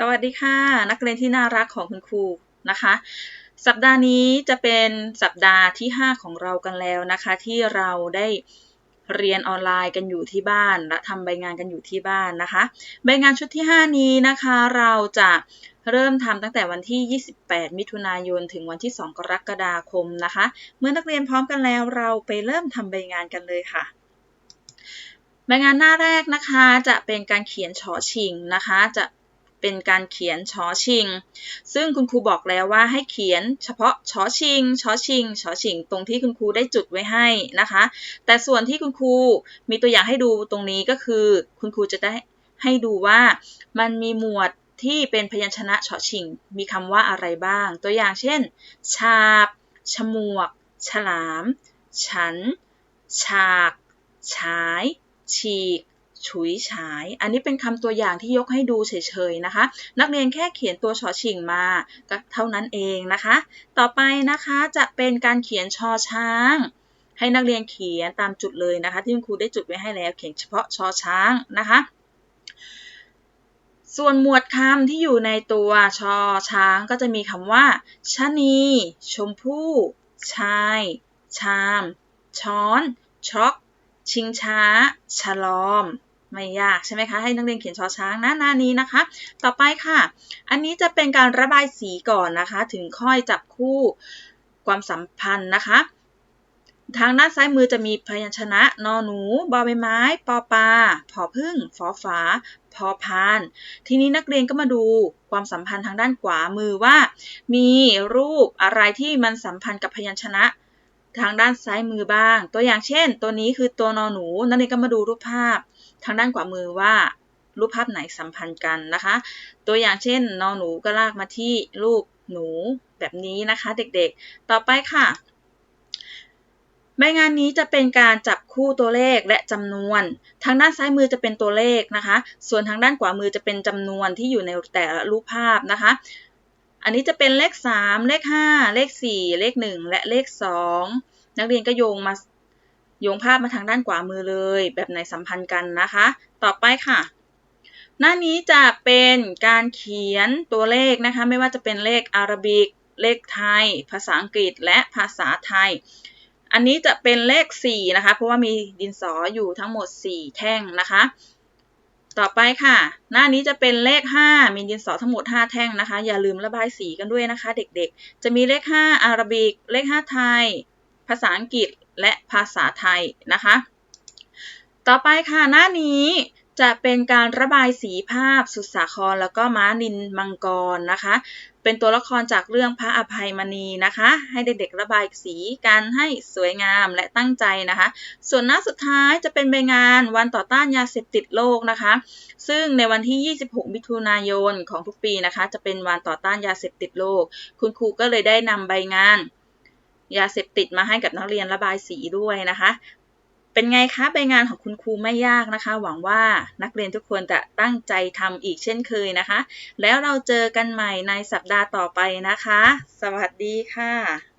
สวัสดีค่ะ นักเรียนที่น่ารักของคุณครูนะคะ สัปดาห์นี้จะเป็นสัปดาห์ที่ 5 ของเรากันแล้วนะคะ ที่เราได้เรียนออนไลน์กันอยู่ที่บ้านและทำใบงานกันอยู่ที่บ้านนะคะ ใบงานชุดที่ 5 นี้นะคะ เราจะเริ่มทำตั้งแต่วันที่ 28 มิถุนายน ถึงวันที่ 2 กรกฎาคมนะคะ เมื่อนักเรียนพร้อมกันแล้ว เราไปเริ่มทำใบงานกันเลยค่ะใบงานหน้าแรกนะคะจะเป็นการเขียนชอชิงนะคะ จะ เป็นการเขียนชอชิง ซึ่งคุณครูบอกแล้วว่าให้เขียนเฉพาะชอชิงชอชิงชอชิง ตรงที่คุณครูได้จุดไว้ให้นะคะ แต่ส่วนที่คุณครูมีตัวอย่างให้ดูตรงนี้ก็คือ คุณครูจะได้ให้ดูว่ามันมีหมวดที่เป็นพยัญชนะชอชิง มีคำว่าอะไรบ้าง ตัวอย่างเช่น ชาบ ฉมวก ฉลาม ฉัน ฉาก ฉาย ฉีก ฉุยฉาย อันนี้เป็นคำตัวอย่างที่ยกให้ดูเฉยๆนะคะ นักเรียนแค่เขียนตัวชอชิงมาก็เท่านั้นเองนะคะ ต่อไปนะคะจะเป็นการเขียนชอช้าง ให้นักเรียนเขียนตามจุดเลยนะคะ ที่คุณครูได้จุดไว้ให้แล้วเขียนเฉพาะชอช้างนะคะส่วนหมวดคำที่อยู่ในตัวชอช้างก็จะมีคำว่าชะนี ชมพู่ ชาย ชาม ช้อน ช็อก ชิงช้า ฉลอม ไม่ยากใช่ไหมคะ ให้นักเรียนเขียนชอช้างหน้าหน้านี้นะคะ ต่อไปค่ะ อันนี้จะเป็นการระบายสีก่อนนะคะ ถึงค่อยจับคู่ความสัมพันธ์นะคะ ทางด้านซ้ายมือจะมีพยัญชนะ นอหนู บอใบไม้ ปอปลาผอพึ่งฟอฝาพอพาน ทีนี้นักเรียนก็มาดูความสัมพันธ์ทางด้านขวามือว่า มีรูปอะไรที่มันสัมพันธ์กับพยัญชนะ ทางด้านซ้ายมือบ้าง ตัวอย่างเช่น ตัวนี้คือตัวนอหนู นักเรียนก็มาดูรูปภาพ ทางด้านขวามือว่ารูปภาพไหนสัมพันธ์กันนะคะ ตัวอย่างเช่น นอหนูก็ลากมาที่รูปหนูแบบนี้นะคะเด็กๆ ต่อไปค่ะใบงานนี้จะเป็นการจับคู่ตัวเลขและจำนวน ทางด้านซ้ายมือจะเป็นตัวเลขนะคะ ส่วนทางด้านขวามือจะเป็นจำนวนที่อยู่ในแต่ละรูปภาพนะคะ อันนี้จะเป็นเลข 3 เลข 5 เลข 4 เลข 1 และเลข 2 นักเรียนก็โยงมาโยงภาพมาทางด้านขวามือเลย แบบไหนสัมพันธ์กันนะคะ ต่อไปค่ะ หน้านี้จะเป็นการเขียนตัวเลขนะคะ ไม่ว่าจะเป็นเลขอารบิก เลขไทย ภาษาอังกฤษ และภาษาไทย อันนี้จะเป็นเลข 4 นะคะ เพราะว่ามีดินสออยู่ทั้งหมด 4 แท่งนะคะ ต่อไปค่ะ หน้านี้จะเป็นเลข 5 มีดินสอทั้งหมด 5 แท่งนะคะ อย่าลืมระบายสีกันด้วยนะคะ เด็กๆ จะมีเลข 5 อาราบิก เลข 5 ไทย ภาษาอังกฤษและภาษาไทยนะคะ ต่อไปค่ะหน้านี้จะเป็นการระบายสีภาพสุดสาครแล้วก็ม้านินมังกรนะคะ เป็นตัวละครจากเรื่องพระอภัยมณีนะคะ ให้เด็กๆระบายสีกันให้สวยงามและตั้งใจนะคะ ส่วนหน้าสุดท้ายจะเป็นใบงานวันต่อต้านยาเสพติดโลกนะคะ ซึ่งในวันที่ 26 มิถุนายนของทุกปีนะคะ จะเป็นวันต่อต้านยาเสพติดโลก คุณครูก็เลยได้นำใบงานยาเสพติดมาให้กับนักเรียนระบายสีด้วยนะคะ เป็นไงคะใบงานของคุณครูไม่ยากนะคะ หวังว่านักเรียนทุกคนจะตั้งใจทำอีกเช่นเคยนะคะ แล้วเราเจอกันใหม่ในสัปดาห์ต่อไปนะคะ สวัสดีค่ะ